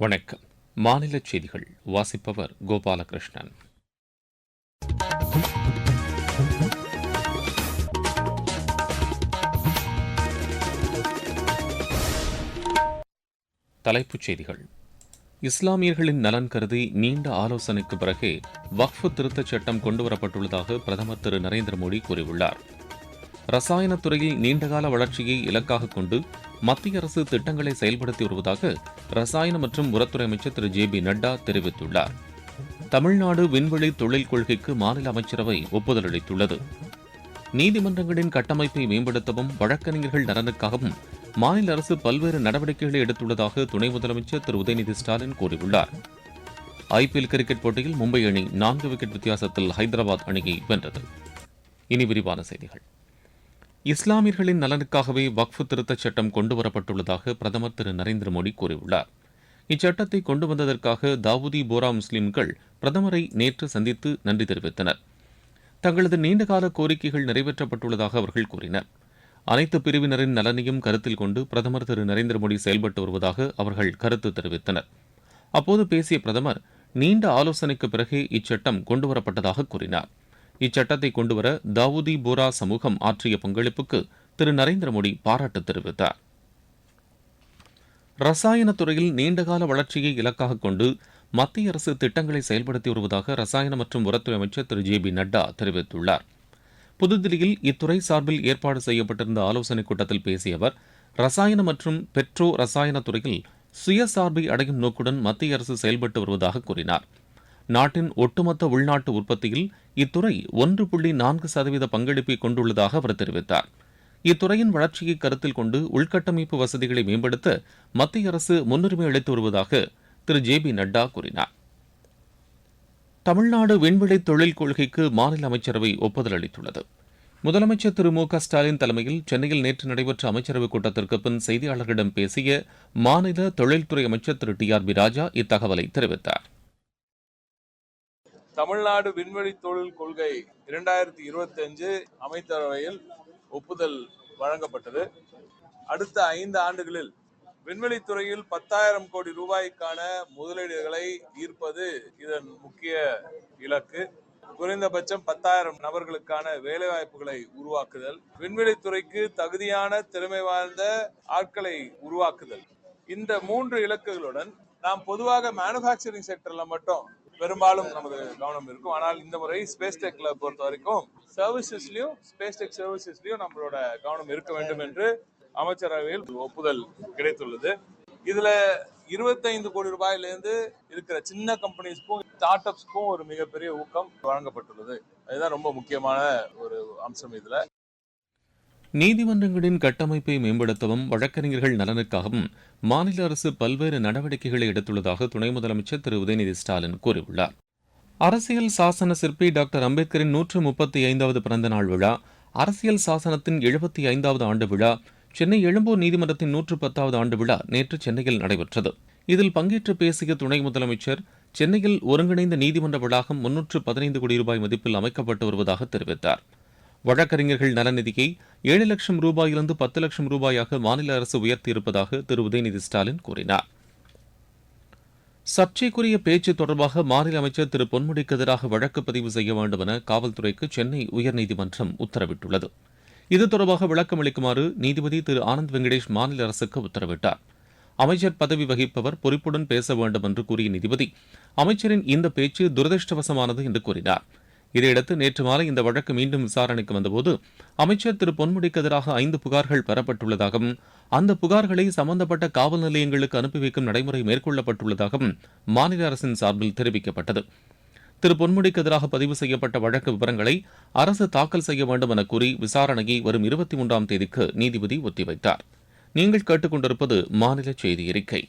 வணக்கம். மாநில செய்திகள். வாசிப்பவர் கோபாலகிருஷ்ணன். தலைப்புச் செய்திகள். இஸ்லாமியர்களின் நலன் கருதி நீண்ட ஆலோசனைக்கு பிறகே வக்ஃபு திருத்தச் சட்டம் கொண்டுவரப்பட்டுள்ளதாக பிரதமர் திரு நரேந்திர மோடி கூறியுள்ளார். ரசாயனத்துறையில் நீண்டகால வளர்ச்சியை இலக்காக கொண்டு மத்திய அரசு திட்டங்களை செயல்படுத்தி வருவதாக ரசாயன மற்றும் உரத்துறை அமைச்சர் திரு ஜே பி நட்டா தெரிவித்துள்ளார். தமிழ்நாடு விண்வெளி தொழில் கொள்கைக்கு மாநில அமைச்சரவை ஒப்புதல் அளித்துள்ளது. நீதிமன்றங்களின் கட்டமைப்பை மேம்படுத்தவும் வழக்கறிஞர்கள் நலனுக்காகவும் மாநில அரசு பல்வேறு நடவடிக்கைகளை எடுத்துள்ளதாக துணை முதலமைச்சர் திரு உதயநிதி ஸ்டாலின் கூறியுள்ளார். ஐபிஎல் கிரிக்கெட் போட்டியில் மும்பை அணி நான்கு விக்கெட் வித்தியாசத்தில் ஹைதராபாத் அணியை வென்றது. இனி விரிவான செய்திகள். இஸ்லாமியர்களின் நலனுக்காகவே வக்ஃபு திருத்தச் சட்டம் கொண்டுவரப்பட்டுள்ளதாக பிரதமர் திரு நரேந்திர மோடி கூறியுள்ளார். இச்சட்டத்தை கொண்டு வந்ததற்காக தாவூதி போரா முஸ்லிம்கள் பிரதமரை நேற்று சந்தித்து நன்றி தெரிவித்தனர். தங்களது நீண்டகால கோரிக்கைகள் நிறைவேற்றப்பட்டுள்ளதாக அவர்கள் கூறினர். அனைத்து பிரிவினரின் நலனையும் கருத்தில் கொண்டு பிரதமர் திரு நரேந்திர மோடி செயல்பட்டு வருவதாக அவர்கள் கருத்து தெரிவித்தனர். அப்போது பேசிய பிரதமர் நீண்ட ஆலோசனைக்கு பிறகே இச்சட்டம் கொண்டுவரப்பட்டதாக கூறினார். இச்சட்டத்தை கொண்டுவர தாவூதி போரா சமூகம் ஆற்றிய பங்களிப்புக்கு திரு. நரேந்திர மோடி பாராட்டு தெரிவித்தார். ரசாயன துறையில் நீண்டகால வளர்ச்சியை இலக்காக கொண்டு மத்திய அரசு திட்டங்களை செயல்படுத்தி வருவதாக ரசாயன மற்றும் உரத்துறை அமைச்சர் திரு. ஜே. பி. நட்டா தெரிவித்துள்ளார். புதுதில்லியில் இத்துறை சார்பில் ஏற்பாடு செய்யப்பட்டிருந்த ஆலோசனைக் கூட்டத்தில் பேசிய அவர் ரசாயன மற்றும் பெட்ரோ ரசாயன துறையில் சுயசார்பை அடையும் நோக்குடன் மத்திய அரசு செயல்பட்டு வருவதாக கூறினார். நாட்டின் ஒட்டுமொத்த உள்நாட்டு உற்பத்தியில் இத்துறை ஒன்று புள்ளி நான்கு சதவீத பங்களிப்பை கொண்டுள்ளதாக அவர் தெரிவித்தார். இத்துறையின் வளர்ச்சியை கருத்தில் கொண்டு உள்கட்டமைப்பு வசதிகளை மேம்படுத்த மத்திய அரசு முன்னுரிமை அளித்து வருவதாக திரு. ஜே. பி. நட்டா கூறினார். தமிழ்நாடு விண்வெளி தொழில் கொள்கைக்கு மாநில அமைச்சரவை ஒப்புதல் அளித்துள்ளது. முதலமைச்சர் திரு. மு. க. ஸ்டாலின் தலைமையில் சென்னையில் நேற்று நடைபெற்ற அமைச்சரவைக் கூட்டத்திற்கு பின் செய்தியாளர்களிடம் பேசிய மாநில தொழில்துறை அமைச்சர் திரு. டி. ஆர். பி. ராஜா இத்தகவலை தெரிவித்தார். தமிழ்நாடு விண்வெளி தொழில் கொள்கை இரண்டாயிரத்தி இருபத்தி அஞ்சு அமைச்சரவையில் ஒப்புதல் வழங்கப்பட்டது. அடுத்த ஐந்து ஆண்டுகளில் விண்வெளி துறையில் பத்தாயிரம் கோடி ரூபாய்க்கான முதலீடுகளை ஈர்ப்பது இதன் முக்கிய இலக்கு. குறைந்தபட்சம் பத்தாயிரம் நபர்களுக்கான வேலைவாய்ப்புகளை உருவாக்குதல் விண்வெளி துறைக்கு தகுதியான திறமை வாய்ந்த ஆட்களை உருவாக்குதல். இந்த மூன்று இலக்குகளுடன் நாம் பொதுவாக மேனுஃபேக்சரிங் செக்டர்ல மட்டும் பெரும்பாலும் நமது கவனம் இருக்கும். ஆனால் இந்த முறை ஸ்பேஸ் டெக்ல பொறுத்த வரைக்கும் சர்வீசஸ்லயும் ஸ்பேஸ் டெக் சர்வீசஸ்லயும் நம்மளோட கவனம் இருக்க வேண்டும் என்று அமைச்சரவையில் ஒப்புதல் கிடைத்துள்ளது. இதுல இருபத்தைந்து கோடி ரூபாயிலிருந்து இருக்கிற சின்ன கம்பெனிஸ்க்கும் ஸ்டார்ட் அப்ஸ்க்கும் ஒரு மிகப்பெரிய ஊக்கம் வழங்கப்பட்டுள்ளது. அதுதான் ரொம்ப முக்கியமான ஒரு அம்சம் இதுல. நீதிமன்றங்களின் கட்டமைப்பை மேம்படுத்தவும் வழக்கறிஞர்கள் நலனுக்காகவும் மாநில அரசு பல்வேறு நடவடிக்கைகளை எடுத்துள்ளதாக துணை முதலமைச்சர் திரு. உதயநிதி ஸ்டாலின் கூறியுள்ளார். அரசியல் சாசன சிற்பி டாக்டர் அம்பேத்கரின் நூற்று முப்பத்தி ஐந்தாவது பிறந்த நாள் விழா அரசியல் சாசனத்தின் எழுபத்தி ஐந்தாவது ஆண்டு விழா சென்னை எழும்பூர் நீதிமன்றத்தின் நூற்று பத்தாவது ஆண்டு விழா நேற்று சென்னையில் நடைபெற்றது. இதில் பங்கேற்று பேசிய துணை முதலமைச்சர் சென்னையில் ஒருங்கிணைந்த நீதிமன்ற வளாகம் முன்னூற்று பதினைந்து கோடி ரூபாய் மதிப்பில் அமைக்கப்பட்டு வருவதாக தெரிவித்தார். வழக்கறிஞர்கள் நலநிதியை ஏழு லட்சம் ரூபாயிலிருந்து பத்து லட்சம் ரூபாயாக மாநில அரசு உயர்த்தியிருப்பதாக திரு உதயநிதி ஸ்டாலின் கூறினார். சர்ச்சைக்குரிய பேச்சு தொடர்பாக மாநில அமைச்சர் திரு பொன்முடிக்கு எதிராக வழக்கு பதிவு செய்ய வேண்டும் என காவல்துறைக்கு சென்னை உயர்நீதிமன்றம் உத்தரவிட்டுள்ளது. இது தொடர்பாக விளக்கம் அளிக்குமாறு நீதிபதி திரு ஆனந்த் வெங்கடேஷ் மாநில அரசுக்கு உத்தரவிட்டார். அமைச்சர் பதவி வகிப்பவர் பொறுப்புடன் பேச வேண்டும் என்று கூறிய நீதிபதி அமைச்சரின் இந்த பேச்சு துரதிருஷ்டவசமானது என்று கூறினார். இதையடுத்து நேற்று மாலை இந்த வழக்கு மீண்டும் விசாரணைக்கு வந்தபோது அமைச்சர் திரு பொன்முடிக்கு எதிராக ஐந்து புகார்கள் பெறப்பட்டுள்ளதாகவும் அந்த புகார்களை சம்பந்தப்பட்ட காவல் நிலையங்களுக்கு அனுப்பி வைக்கும் நடைமுறை மேற்கொள்ளப்பட்டுள்ளதாகவும் மாநில அரசின் சார்பில் தெரிவிக்கப்பட்டது. திரு பொன்முடிக்கு எதிராக பதிவு செய்யப்பட்ட வழக்கு விவரங்களை அரசு தாக்கல் செய்ய வேண்டும் என கூறி விசாரணையை வரும் இருபத்தி மூன்றாம் தேதிக்கு நீதிபதி ஒத்திவைத்தார். நீங்கள் கேட்டுக்கொண்டிருப்பது மாநில செய்தி அறிக்கை.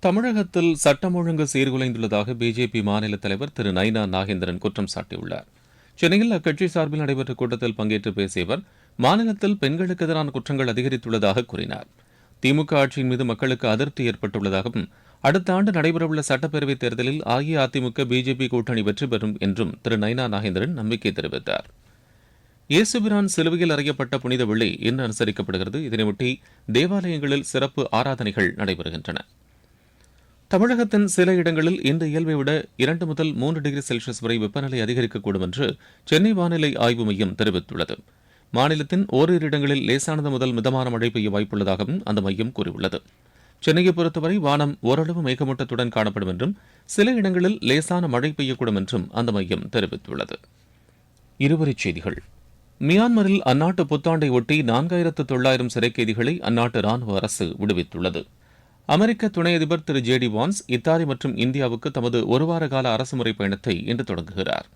தமிழகத்தில் சட்டம் ஒழுங்கு சீர்குலைந்துள்ளதாக பிஜேபி மாநில தலைவர் திரு நைனா நாகேந்திரன் குற்றம் சாட்டியுள்ளார். சென்னையில் அக்கட்சி சார்பில் நடைபெற்ற கூட்டத்தில் பங்கேற்று பேசிய அவர் மாநிலத்தில் பெண்களுக்கு எதிரான குற்றங்கள் அதிகரித்துள்ளதாக கூறினார். திமுக ஆட்சியின் மீது மக்களுக்கு அதிருப்தி ஏற்பட்டுள்ளதாகவும் அடுத்த ஆண்டு நடைபெறவுள்ள சட்டப்பேரவைத் தேர்தலில் அஇஅதிமுக பிஜேபி கூட்டணி வெற்றி பெறும் என்றும் திரு நைனா நாகேந்திரன் நம்பிக்கை தெரிவித்தார். இயேசுபிரான் சிலுவையில் அறையப்பட்ட புனித வெள்ளி இன்று அனுசரிக்கப்படுகிறது. இதனையொட்டி தேவாலயங்களில் சிறப்பு ஆராதனைகள் நடைபெறுகின்றன. தமிழகத்தின் சில இடங்களில் இந்த இயல்பை விட இரண்டு முதல் மூன்று டிகிரி செல்சியஸ் வரை வெப்பநிலை அதிகரிக்கக்கூடும் என்று சென்னை வானிலை ஆய்வு மையம் தெரிவித்துள்ளது. மாநிலத்தின் ஓரிரு இடங்களில் லேசானது முதல் மிதமான மழை பெய்ய வாய்ப்புள்ளதாகவும் அந்த மையம் கூறியுள்ளது. சென்னையை பொறுத்தவரை வானம் ஓரளவு மேகமூட்டத்துடன் காணப்படும் என்றும் சில இடங்களில் லேசான மழை பெய்யக்கூடும் என்றும் அந்த மையம் தெரிவித்துள்ளது. இருவரிச் செய்திகள். மியான்மரில் அந்நாட்டு புத்தாண்டை ஒட்டி நான்காயிரத்து தொள்ளாயிரம் சிறை கைதிகளை அந்நாட்டு ராணுவ அரசு விடுவித்துள்ளது. அமெரிக்க துணை அதிபர் திரு ஜே டி வான்ஸ் இத்தாலி மற்றும் இந்தியாவுக்கு தமது ஒருவார கால அரசுமுறை பயணத்தை இன்று தொடங்குகிறார்.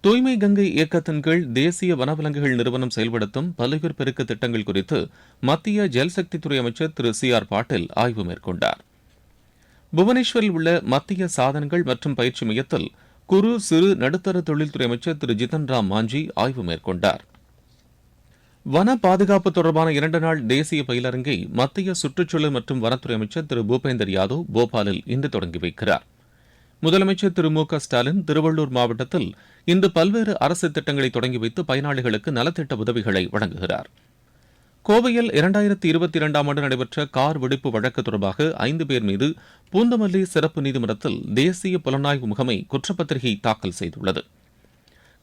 தூய்மை கங்கை இயக்கத்தின் கீழ் தேசிய வனவிலங்குகள் நிறுவனம் செயல்படுத்தும் பல்லுயிர் பெருக்க திட்டங்கள் குறித்து மத்திய ஜல்சக்தித்துறை அமைச்சர் திரு சி ஆர் பாட்டீல் ஆய்வு மேற்கொண்டார். புவனேஸ்வரில் உள்ள மத்திய சாதனங்கள் மற்றும் பயிற்சி மையத்தில் குறு சிறு நடுத்தர தொழில்துறை அமைச்சர் திரு ஜிதன் ராம் மாஞ்சி ஆய்வு மேற்கொண்டார். வன பாதுகாப்பு தொடர்பான இரண்டு நாள் தேசிய பயிலரங்கை மத்திய சுற்றுச்சூழல் மற்றும் வனத்துறை அமைச்சர் திரு பூபேந்தர் யாதவ் போபாலில் இன்று தொடங்கி வைக்கிறார். முதலமைச்சர் திரு மு க ஸ்டாலின் திருவள்ளூர் மாவட்டத்தில் இன்று பல்வேறு அரசு திட்டங்களை தொடங்கி வைத்து பயனாளிகளுக்கு நலத்திட்ட உதவிகளை வழங்குகிறார். கோவையில் இரண்டாயிரத்தி இருபத்தி இரண்டாம் ஆண்டு நடைபெற்ற கார் வெடிப்பு வழக்கு தொடர்பாக ஐந்து பேர் மீது பூந்தமல்லி சிறப்பு நீதிமன்றத்தில் தேசிய புலனாய்வு முகமை குற்றப்பத்திரிகை தாக்கல் செய்துள்ளது.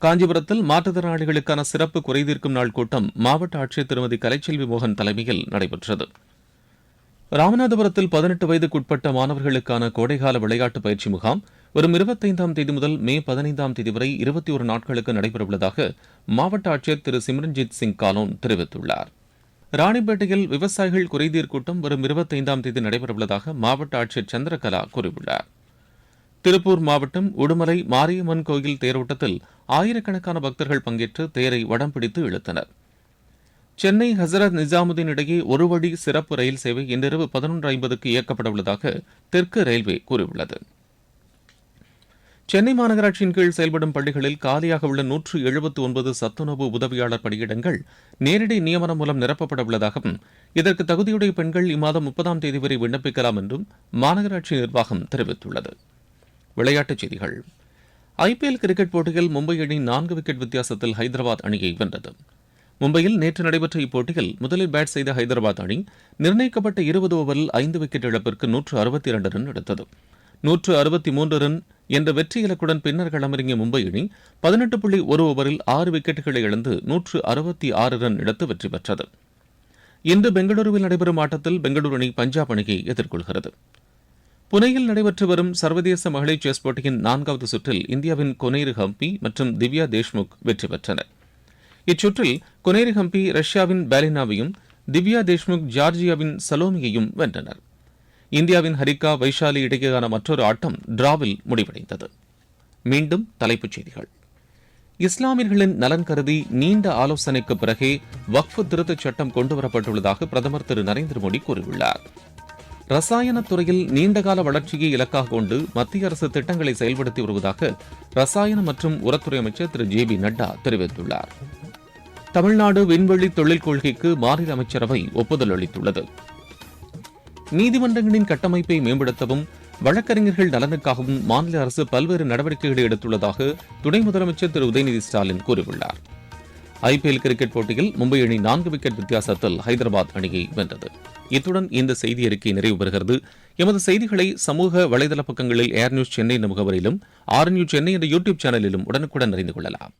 காஞ்சிபுரத்தில் மாற்றுத்திறனாளிகளுக்கான சிறப்பு குறைதீர்க்கும் நாள் கூட்டம் மாவட்ட ஆட்சியர் திருமதி கலைச்செல்வி மோகன் தலைமையில் நடைபெற்றது. ராமநாதபுரத்தில் பதினெட்டு வயதுக்குட்பட்ட மாணவர்களுக்கான கோடைகால விளையாட்டு பயிற்சி முகாம் வரும் இருபத்தைந்தாம் தேதி முதல் மே பதினைந்தாம் தேதி வரை இருபத்தி ஒரு நாட்களுக்கு நடைபெறவுள்ளதாக மாவட்ட ஆட்சியர் திரு சிம்ரன்ஜித் சிங் காலோன் தெரிவித்துள்ளார். ராணிப்பேட்டையில் விவசாயிகள் குறைதீர் கூட்டம் வரும் இருபத்தைந்தாம் தேதி நடைபெறவுள்ளதாக மாவட்ட ஆட்சியர் சந்திரகலா கூறியுள்ளார். திருப்பூர் மாவட்டம் உடுமலை மாரியம்மன் கோயில் தேரோட்டத்தில் ஆயிரக்கணக்கான பக்தர்கள் பங்கேற்று தேரை வடம் பிடித்து இழுத்தனர். சென்னை ஹசரத் நிசாமுதீன் இடையே ஒரு வழி சிறப்பு ரயில் சேவை இன்றிரவு பதினொன்று ஐம்பதுக்கு இயக்கப்பட உள்ளதாக தெற்கு ரயில்வே கூறியுள்ளது. சென்னை மாநகராட்சியின் கீழ் செயல்படும் பள்ளிகளில் காலியாக உள்ள நூற்று எழுபத்து ஒன்பது சத்துணவு உதவியாளர் பணியிடங்கள் நேரடி நியமனம் மூலம் நிரப்பப்பட உள்ளதாகவும் இதற்கு தகுதியுடைய பெண்கள் இம்மாதம் முப்பதாம் தேதி வரை விண்ணப்பிக்கலாம் என்றும் மாநகராட்சி நிர்வாகம் தெரிவித்துள்ளது. விளையாட்டுச் செய்திகள். ஐபிஎல் கிரிக்கெட் போட்டியில் மும்பை அணி நான்கு விக்கெட் வித்தியாசத்தில் ஹைதராபாத் அணியை வென்றது. மும்பையில் நேற்று நடைபெற்ற இப்போட்டியில் முதலில் பேட் செய்த ஹைதராபாத் அணி நிர்ணயிக்கப்பட்ட இருபது ஓவரில் ஐந்து விக்கெட் இழப்பிற்கு நூற்று அறுபத்தி இரண்டு ரன் எடுத்தது. நூற்று அறுபத்தி மூன்று ரன் என்ற வெற்றி இலக்குடன் பின்னர் களமிறங்கிய மும்பை அணி பதினெட்டு புள்ளி ஒரு ஓவரில் ஆறு விக்கெட்டுகளை இழந்து நூற்று அறுபத்தி ஆறு ரன் எடுத்து வெற்றி பெற்றது. இன்று பெங்களூருவில் நடைபெறும் ஆட்டத்தில் பெங்களூரு அணி பஞ்சாப் அணியை எதிர்கொள்கிறது. புனேயில் நடைபெற்று வரும் சர்வதேச மகளிர் செஸ் போட்டியின் நான்காவது சுற்றில் இந்தியாவின் கொனேரு ஹம்பி மற்றும் திவ்யா தேஷ்முக் வெற்றி பெற்றனர். இச்சுற்றில் கொனேரு ஹம்பி ரஷ்யாவின் பேலினாவையும் திவ்யா தேஷ்முக் ஜார்ஜியாவின் சலோமியையும் வென்றனர். இந்தியாவின் ஹரிகா வைஷாலி இடையேயான மற்றொரு ஆட்டம் டிராவில் முடிவடைந்தது. மீண்டும் தலைப்புச் செய்திகள். இஸ்லாமியர்களின் நலன் கருதி நீண்ட ஆலோசனைக்கு பிறகே வக்ஃபு திருத்தச் சட்டம் கொண்டுவரப்பட்டுள்ளதாக பிரதமர் திரு நரேந்திர மோடி கூறியுள்ளார். ரசாயன துறையில் நீண்டகால வளர்ச்சியை இலக்காக கொண்டு மத்திய அரசு திட்டங்களை செயல்படுத்தி வருவதாக ரசாயன மற்றும் உரத்துறை அமைச்சர் திரு. ஜே. பி. நட்டா தெரிவித்துள்ளார். தமிழ்நாடு விண்வெளி தொழில் கொள்கைக்கு மாநில அமைச்சரவை ஒப்புதல் அளித்துள்ளது. நீதிமன்றங்களின் கட்டமைப்பை மேம்படுத்தவும் வழக்கறிஞர்கள் நலனுக்காகவும் மாநில அரசு பல்வேறு நடவடிக்கைகளை எடுத்துள்ளதாக துணை முதலமைச்சர் திரு. உதயநிதி ஸ்டாலின் கூறியுள்ளார். ஐபிஎல் கிரிக்கெட் போட்டியில் மும்பை அணி நான்கு விக்கெட் வித்தியாசத்தில் ஹைதராபாத் அணியை வென்றது. இத்துடன் இந்த செய்தி அறிக்கை நிறைவு பெறுகிறது. எமது செய்திகளை சமூக வலைதள பக்கங்களில் ஏர் நியூஸ் சென்னை என்ற முகவரியிலும் ஆர் நியூஸ் சென்னை என்ற யூடியூப் சேனலிலும் உடனுக்குடன் அறிந்து கொள்ளலாம்.